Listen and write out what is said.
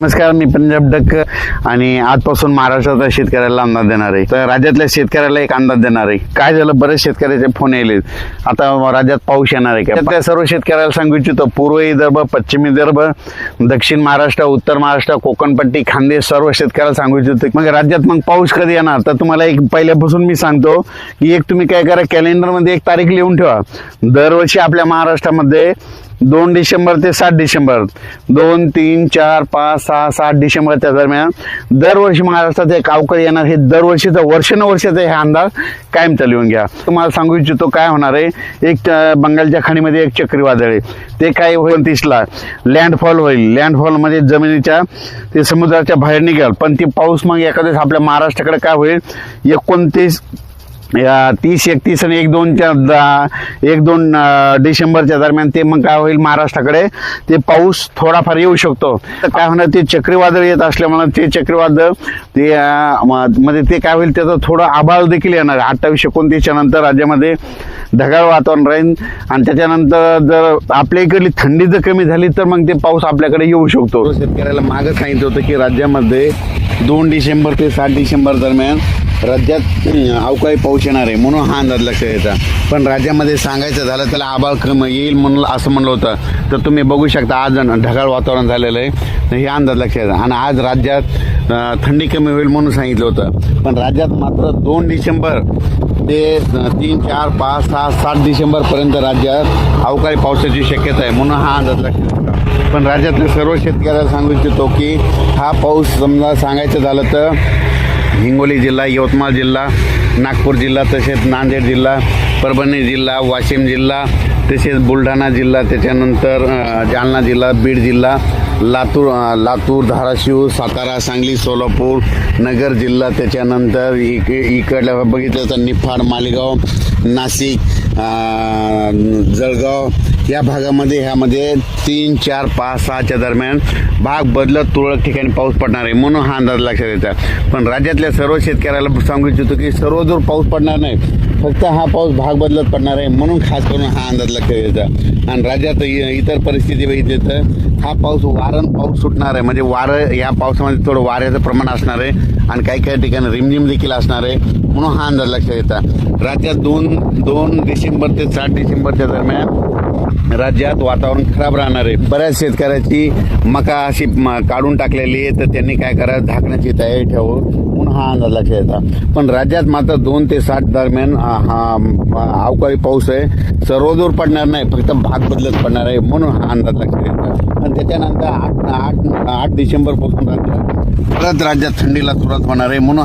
नमस्कार मी पंजाब डक्क आणि आजपासून महाराष्ट्राच्या शेतकऱ्याला अंदाज देणार आहे. तर राज्यातल्या शेतकऱ्याला एक अंदाज देणार आहे. काय झालं? बरेच शेतकऱ्याचे फोन येले आता राज्यात पाऊस येणार आहे का? त्या सर्व शेतकऱ्याला सांगू इच्छितो पूर्व विदर्भ पश्चिम विदर्भ दक्षिण महाराष्ट्र उत्तर महाराष्ट्र कोकणपट्टी खानदेश सर्व शेतकऱ्याला सांगू इच्छितो. मग राज्यात मग पाऊस कधी येणार? तर तुम्हाला एक पहिल्यापासून मी सांगतो की एक तुम्ही काय करा कॅलेंडरमध्ये एक तारीख लिहून ठेवा. दरवर्षी आपल्या महाराष्ट्रामध्ये दोन डिसेंबर ते सात डिसेंबर. दोन तीन चार पाच सहा सात डिसेंबरच्या दरम्यान दरवर्षी महाराष्ट्रात एक अवकाळी येणार हे दरवर्षीचा वर्षानुवर्षाचा हे अंदाज कायम लिहून घ्या. तुम्हाला सांगू इच्छितो काय होणार आहे? एक बंगालच्या खाणीमध्ये एक चक्रीवादळ आहे. ते काय होईल तीसला लँडफॉल होईल. लँडफॉलमध्ये जमिनीच्या ते समुद्राच्या बाहेर निघाल. पण ती पाऊस मग एखाद्या आपल्या महाराष्ट्राकडे काय होईल? एकोणतीस तीस एकतीस आणि एक दोनच्या एक दोन डिसेंबरच्या दरम्यान ते मग काय होईल महाराष्ट्राकडे ते पाऊस थोडाफार येऊ शकतो. तर काय होणार ते चक्रीवादळ येत असल्यामुळे ते चक्रीवादळ ते म्हणजे ते काय होईल त्याचं थोडं आभाळ देखील येणार. अठ्ठावीस एकोणतीसच्या नंतर राज्यामध्ये ढगाळ वातावरण राहील आणि त्याच्यानंतर जर आपल्या इकडली थंडी जर कमी झाली तर मग ते पाऊस आपल्याकडे येऊ शकतो. शेतकऱ्याला मागं सांगितलं होतं की राज्यामध्ये दोन डिसेंबर ते सात डिसेंबर दरम्यान राज्यात अवकाळी पाऊस येणार आहे म्हणून हा अंदाज लक्षात येतं. पण राज्यामध्ये सांगायचं झालं त्याला आबाळ कमी येईल म्हणून असं म्हणलं होतं. तर तुम्ही बघू शकता आज ढगाळ वातावरण झालेलं आहे. तर हे अंदाज लक्षात येतं. आणि आज राज्यात थंडी कमी होईल म्हणून सांगितलं होतं. पण राज्यात मात्र दोन डिसेंबर ते तीन चार पाच सहा सात डिसेंबरपर्यंत राज्यात अवकाळी पावसाची शक्यता आहे म्हणून हा अंदाज लक्षात येतो. पण राज्यातल्या सर्व शेतकऱ्याला सांगू इच्छितो की हा पाऊस समजा सांगायचं झालं तर हिंगोली जिल्हा यवतमाळ जिल्हा नागपूर जिल्हा तसेच नांदेड जिल्हा परभणी जिल्हा वाशिम जिल्हा तसेच बुलढाणा जिल्हा त्याच्यानंतर जालना जिल्हा बीड जिल्हा लातूर लातूर धाराशिव सातारा सांगली सोलापूर नगर जिल्हा त्याच्यानंतर इक इकडल्या बघितलं तर निफाड मालेगाव नाशिक जळगाव या भागामध्ये ह्यामध्ये तीन चार पाच सहाच्या दरम्यान भाग बदलत तुरळक ठिकाणी पाऊस पडणार आहे म्हणून हा अंदाज लक्षात येतात पण राज्यातल्या सर्व शेतकऱ्याला सांगू इच्छितो की सर्वदूर पाऊस पडणार नाही फक्त हा पाऊस भाग बदलत पडणार आहे म्हणून खास करून हा अंदाज लक्षात येतात आणि राज्यात इ- इतर परिस्थिती बघितली तर हा पाऊस वारण पाऊस सुटणार आहे. म्हणजे वारं या पावसामध्ये थोडं वाऱ्याचं प्रमाण असणार आहे आणि काही काही ठिकाणी रिमझिम देखील असणार आहे म्हणून हा अंदाज लक्षात येतात राज्यात दोन दोन डिसेंबर ते सात डिसेंबरच्या दरम्यान राज्यात वातावरण खराब राहणार आहे. बऱ्याच शेतकऱ्याची मका अशी म- काढून टाकलेली आहे तर त्यांनी काय करायचं झाकण्याची तयारी ठेवून म्हणून हा अंदाज लक्षात येतात पण राज्यात मात्र दोन ते सात दरम्यान हा अवकाळी पाऊस आहे. सर्वदूर पडणार नाही फक्त भाग बदलत पडणार आहे म्हणून हा अंदाज लक्षात येतात आणि त्याच्यानंतर आठ आठ आठ डिसेंबरपासून राज्यात परत राज्यात थंडीला सुरुवात होणार आहे म्हणून